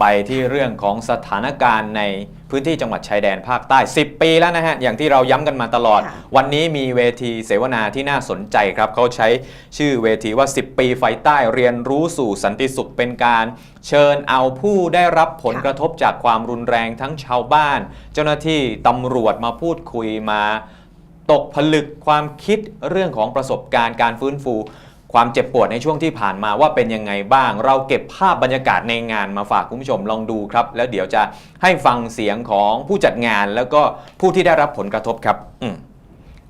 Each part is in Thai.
ไปที่เรื่องของสถานการณ์ในพื้นที่จังหวัดชายแดนภาคใต้ 10 ปีแล้วนะฮะ อย่างที่เราย้ำกันมาตลอดค่ะวันนี้มีเวทีเสวนาที่น่าสนใจครับ เขาใช้ชื่อเวทีว่า 10 ปีไฟใต้เรียนรู้สู่สันติสุขเป็นการเชิญเอาผู้ได้รับผลกระทบจากความรุนแรงทั้งชาวบ้าน เจ้าหน้าที่ตำรวจมาพูดคุยมา ตกผลึกความคิดเรื่องของประสบการณ์การฟื้นฟู ความเจ็บปวดในช่วงที่ผ่านมาว่าเป็นยังไงบ้าง เราเก็บภาพบรรยากาศในงานมาฝากคุณผู้ชมลองดูครับ แล้วเดี๋ยวจะให้ฟังเสียงของผู้จัดงานแล้วก็ผู้ที่ได้รับผลกระทบครับ อืม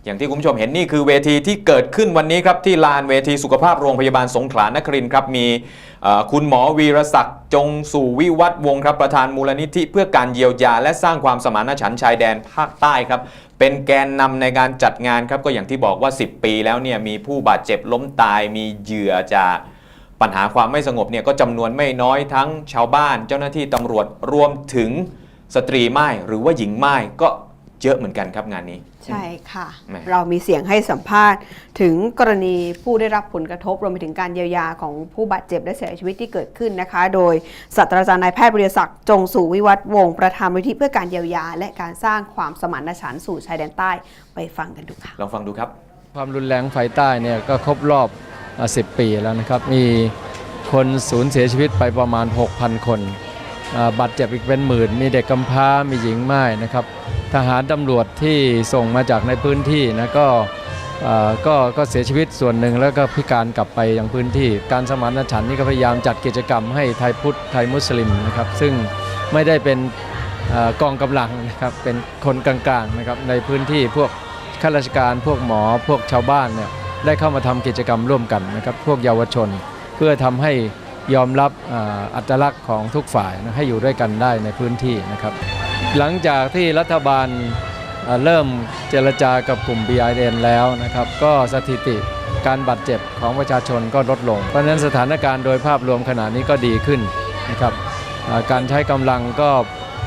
อย่างที่คุณผู้ชมเห็นนี่คือเวทีที่เกิดขึ้นวันนี้ครับที่ลานเวทีสุขภาพโรงพยาบาลสงขลานครินทร์ครับมีคุณหมอวีรศักดิ์จงสู่วิวัฒวงศ์ครับประธานมูลนิธิ เพื่อการเยียวยา และสร้างความสมานฉันท์ชายแดนภาคใต้ครับเป็นแกนนำในการจัดงานครับก็อย่างที่บอกว่า 10 ปีแล้วเนี่ยมีผู้บาดเจ็บล้มตายมีเหยื่อจากปัญหาความไม่สงบเนี่ยก็จำนวนไม่น้อยทั้งชาวบ้าน เจ้าหน้าที่ตำรวจรวมถึงสตรีไม้หรือว่าหญิงไม้ก็ เยอะเหมือนกันครับงานนี้ ใช่ค่ะ แหม่ เรามีเสียงให้สัมภาษณ์ ถึงกรณีผู้ได้รับผลกระทบรวมไปถึงการเยียวยาของผู้บาดเจ็บและเสียชีวิตที่เกิดขึ้นนะคะ โดยศาสตราจารย์นายแพทย์บริศักดิ์จงสู่วิวัฒน์วงศ์ประธานมูลนิธิเพื่อการเยียวยา และการสร้างความสมานฉันท์สู่ชายแดนใต้ไปฟังกันดูค่ะ ลองฟังดูครับ ความรุนแรงไฟใต้เนี่ยก็ครบรอบอ่า10 ปีแล้วนะครับ มีคนสูญเสียชีวิตไปประมาณ 6,000 คนอ่า บาดเจ็บอีกเป็นหมื่น มีเด็กกำพร้ามีหญิงไม้นะครับ ทหารตำรวจที่ส่งมาจากในพื้นที่นะก็ก็ก็เสียชีวิตส่วนหนึ่งแล้วก็พิการกลับไปยังพื้นที่ การสมานฉันท์นี่ก็พยายามจัดกิจกรรมให้ไทยพุทธไทยมุสลิมนะครับ ซึ่งไม่ได้เป็นอกองกำลังนะครับเป็นคนกลางๆนะครับในพื้นที่พวกข้าราชการพวกหมอพวกชาวบ้านเนี่ยได้เข้ามาทำกิจกรรมร่วมกันนะครับพวกเยาวชน เพื่อทำให้ ยอมรับอัตลักษณ์ของทุกฝ่ายให้อยู่ด้วยกันได้ในพื้นที่นะครับ หลังจากที่รัฐบาลเริ่มเจรจากับกลุ่ม BIN แล้วนะครับ ก็สถิติการบาดเจ็บของประชาชนก็ลดลง เพราะฉะนั้นสถานการณ์โดยภาพรวมขณะนี้ก็ดีขึ้นนะครับการใช้กำลังก็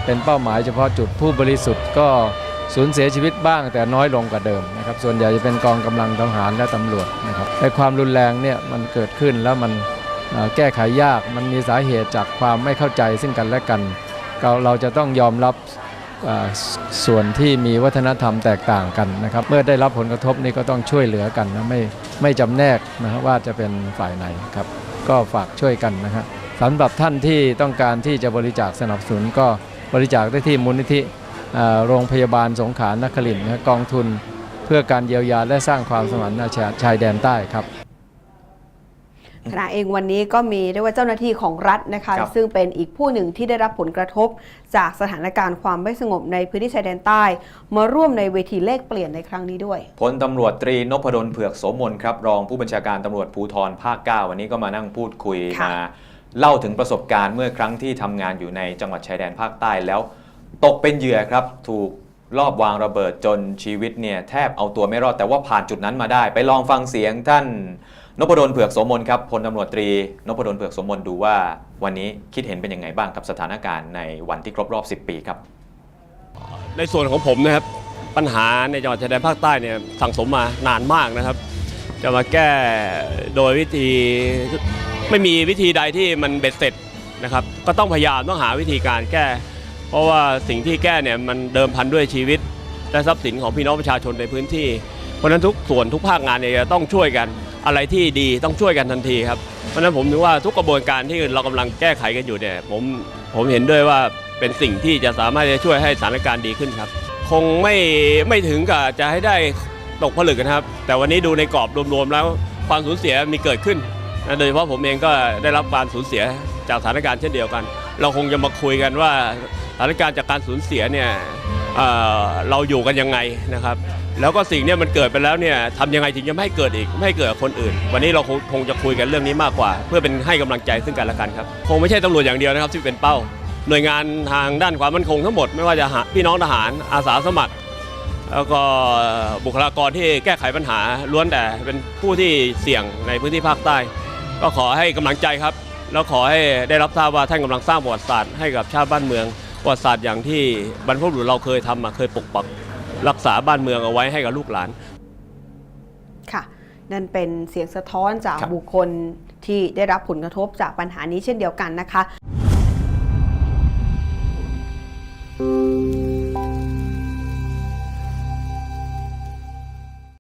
เป็นเป้าหมายเฉพาะจุดผู้บริสุทธิ์ก็สูญเสียชีวิตบ้างแต่น้อยลงกว่าเดิมนะครับส่วนใหญ่จะเป็นกองกำลังทหารและตำรวจนะครับในความรุนแรงเนี่ยมันเกิดขึ้นแล้วมัน แก้ไขยากมันมีสาเหตุจากความไม่เข้าใจซึ่งกันและกัน เราเราจะต้องยอมรับส่วนที่มีวัฒนธรรมแตกต่างกันนะครับ เมื่อได้รับผลกระทบนี่ก็ต้องช่วยเหลือกันนะไม่ไม่จำแนกนะว่าจะเป็นฝ่ายไหนครับ ก็ฝากช่วยกันนะครับสำหรับท่านที่ต้องการที่จะบริจาคสนับสนุนก็บริจาคได้ที่มูลนิธิโรงพยาบาลสงขลานครินทร์กองทุน เพื่อการเยียวยาและสร้างความสมานฉันท์ชายแดนใต้ครับ ขณะเองวันนี้ก็มีเรียกว่าเจ้าหน้าที่ของรัฐนะคะครับ ซึ่งเป็นอีกผู้หนึ่งที่ได้รับผลกระทบ จากสถานการณ์ความไม่สงบในพื้นที่ชายแดนใต้ มาร่วมในเวทีเลขเปลี่ยนในครั้งนี้ด้วย พลตำรวจตรีนพดลเผือกโสมนครับรองผู้บัญชาการตำรวจภูธรภาค 9 วันนี้ก็มานั่งพูดคุยค่ะ มาเล่าถึงประสบการณ์เมื่อครั้งที่ทำงานอยู่ในจังหวัดชายแดนภาคใต้แล้ว ตกเป็นเหยื่อครับ ถูกลอบวางระเบิดจนชีวิตเนี่ยแทบเอาตัวไม่รอดแต่ว่าผ่านจุดนั้นมาได้ ไปลองฟังเสียงท่าน นพดลเผือกโสมนครับพลตำรวจตรีนพดลเผือกโสมนดูว่าวันนี้คิดเห็นเป็นยังไงบ้างกับสถานการณ์ในวันที่ครบรอบ 10 ปีครับ ในส่วนของผมนะครับปัญหาในจังหวัดชายแดนภาคใต้เนี่ยสั่งสมมานานมากนะครับ จะมาแก้โดยวิธีไม่มีวิธีใดที่มันเบ็ดเสร็จนะครับก็ต้องพยายามต้องหาวิธีการแก้ เพราะว่าสิ่งที่แก้เนี่ยมันเดิมพันด้วยชีวิตและทรัพย์สินของพี่น้องประชาชนในพื้นที่ ราะฉะนั้นทุกส่วนทุกภาคงานเนี่ยจะต้องช่วยกันอะไรที่ดีต้องช่วยกันทันทีครับเพราะฉะนั้นผมถือว่าทุกกระบวนการที่เรากำลังแก้ไขกันอยู่เนี่ยผมผมเห็นด้วยว่าเป็นสิ่งที่จะสามารถจะช่วยให้สถานการณ์ดีขึ้นครับ คงไม่ไม่ถึงกับจะให้ได้ตกผลึกนะครับ แต่วันนี้ดูในกรอบรวมๆแล้วความสูญเสียมีเกิดขึ้นนะโดยเฉพาะผมเองก็ได้รับการสูญเสียจากสถานการณ์เช่นเดียวกัน เราคงจะมาคุยกันว่าสถานการณ์จากการสูญเสียเนี่ย เเราอยู่กันยังไงนะครับ แล้วก็สิ่งนี้มันเกิดไปแล้วเนี่ยทำยังไงถึงจะไม่ให้เกิดอีกไม่ให้เกิดคนอื่น วันนี้เราคงจะคุยกันเรื่องนี้มากกว่า เพื่อเป็นให้กำลังใจซึ่งกันและกันครับคงไม่ใช่ตำรวจอย่างเดียวนะครับที่เป็นเป้า หน่วยงานทางด้านความมั่นคงทั้งหมดไม่ว่าจะพี่น้องทหารอาสาสมัคร แล้วก็บุคลากรที่แก้ไขปัญหาล้วนแต่เป็นผู้ที่เสี่ยงในพื้นที่ภาคใต้ ก็ขอให้กำลังใจครับ แล้วขอให้ได้รับทราบว่าท่านกำลังสร้างประวัติศาสตร์ให้กับชาติบ้านเมือง ประวัติศาสตร์อย่างที่บรรพบุรุษเราเคยทำมาเคยปกปักรักษาบ้านเมืองเอาไว้ให้กับลูกหลาน ค่ะ นั่นเป็นเสียงสะท้อนจากบุคคลที่ได้รับผลกระทบจากปัญหานี้เช่นเดียวกันนะคะ